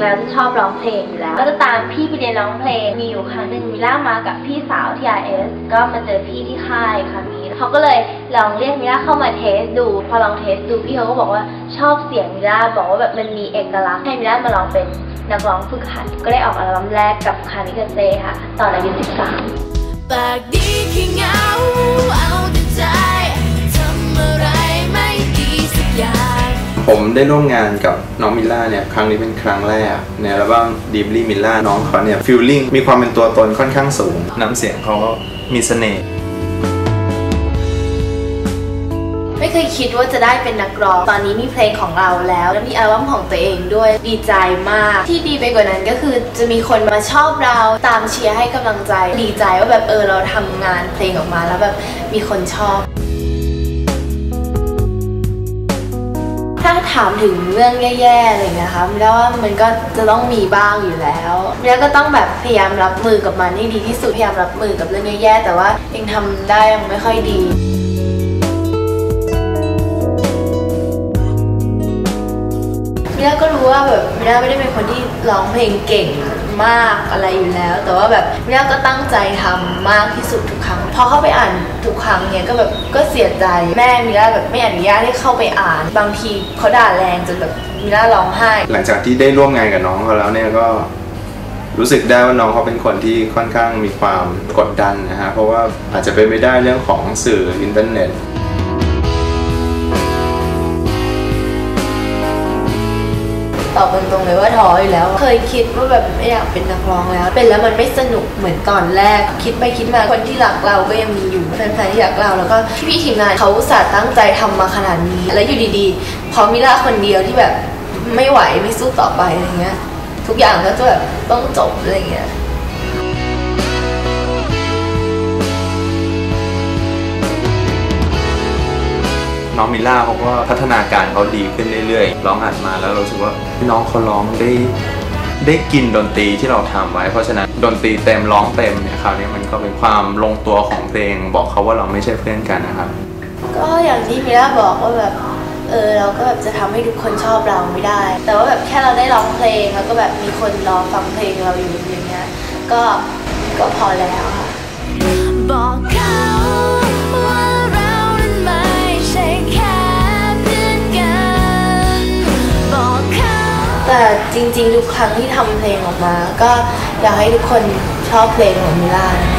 แล้วชอบร้องเพลงอยู่แล้ว ก็จะตามพี่ไปเรียนร้องเพลง มีอยู่ครั้งหนึ่งมิล่ามากับพี่สาวที่ IS ก็มาเจอพี่ที่ค่ายค่ะมีเขาก็เลยลองเรียกมิล่าเข้ามาเทสดู พอลองเทสดูพี่เขาก็บอกว่าชอบเสียงมิล่าบอกว่าแบบมันมีเอกลักษณ์ให้มิล่ามาลองเป็นนักร้องฝึกหัด ก็ได้ออกอัลบั้มแรกกับคานิกาเซค่ะ ตอนอายุ 13ปากดีขี้เหงาเอาแต่ใจ ผมได้ร่วมงานกับน้องมิลล่าเนี่ยครั้งนี้เป็นครั้งแรกในอัลบั้ม Deeply Milla น้องเขาเนี่ยฟิลลิ่งมีความเป็นตัวตนค่อนข้างสูง น้ำเสียงเขาก็มีเสน่ห์ไม่เคยคิดว่าจะได้เป็นนักร้อง ตอนนี้มีเพลงของเราแล้ว และมีอัลบั้มของตัวเองด้วยดีใจมาก ที่ดีไปกว่านั้นก็คือจะมีคนมาชอบเราตามเชียร์ให้กำลังใจ ดีใจว่าแบบเออเราทำงานเพลงออกมาแล้วแบบมีคนชอบ ถ้าถามถึงเรื่องแย่ๆอะไรอย่างเงี้ยค่ะมินว่ามันก็จะต้องมีบ้างอยู่แล้วมินก็ต้องแบบพยายามรับมือกับมันให้ดีที่สุดพยายามรับมือกับเรื่องแย่ๆแต่ว่ายังทำได้ยังไม่ค่อยดีมิน่าก็รู้ว่าแบบมิน่าไม่ได้เป็นคนที่ร้องเพลงเก่งมากอะไรอยู่แล้ว แต่ว่าแบบมิน่าก็ตั้งใจทำมากที่สุดทุกครั้ง อเข้าไปอ่านทุกครั้งเนี่ยก็แบบก็เสียใจแม่มิน่าแบบไม่อนุญาตให้เข้าไปอ่าน บางทีเขาด่าแรงจนแบบมิน่าร้องไห้ หลังจากที่ได้ร่วมงานกับน้องเขาแล้วเนี่ยก็รู้สึกได้ว่าน้องเขาเป็นคนที่ค่อนข้างมีความกดดันนะฮะเพราะว่าอาจจะเป็นไม่ได้เรื่องของสื่ออินเทอร์เน็ต อบตรงๆเลยว่าท้ออยู่แล้ว เคยคิดว่าแบบไม่อยากเป็นนักร้องแล้ว เป็นแล้วมันไม่สนุกเหมือนตอนแรก คิดไปคิดมาคนที่รักเราก็ยังมีอยู่แฟนๆที่รักเราแล้วก็พี่ๆทีมงานเขาสาห์ตั้งใจทำมาขนาดนี้ แล้วอยู่ดีๆพอมิล่าคนเดียวที่แบบไม่ไหวไม่สู้ต่อไปอะไรเงี้ยทุกอย่างก็จะแบบต้องจบอะไรเงี้ย น้องมิล่าเขาก็พัฒนาการเขาดีขึ้นเรื่อยๆ ร้องอัดมาแล้วเราสึกว่าน้องเขาร้องได้ได้กินดนตรีที่เราทำไว้ เพราะฉะนั้นดนตรีเต็มร้องเต็มเนี่ยคราวนี้มันก็เป็นความลงตัวของเพลง บอกเขาว่าเราไม่ใช่เพื่อนกันนะครับ ก็อย่างที่มิล่าบอกว่าแบบเออเราก็แบบจะทำให้ทุกคนชอบเราไม่ได้ แต่ว่าแบบแค่เราได้ร้องเพลงแล้วก็แบบมีคนรอฟังเพลงเราอยู่อย่างเงี้ยก็ก็พอแล้ว แต่จริงๆ ทุกครั้งที่ทำเพลงออกมา ก็อยากให้ทุกคนชอบเพลงของมิลานะ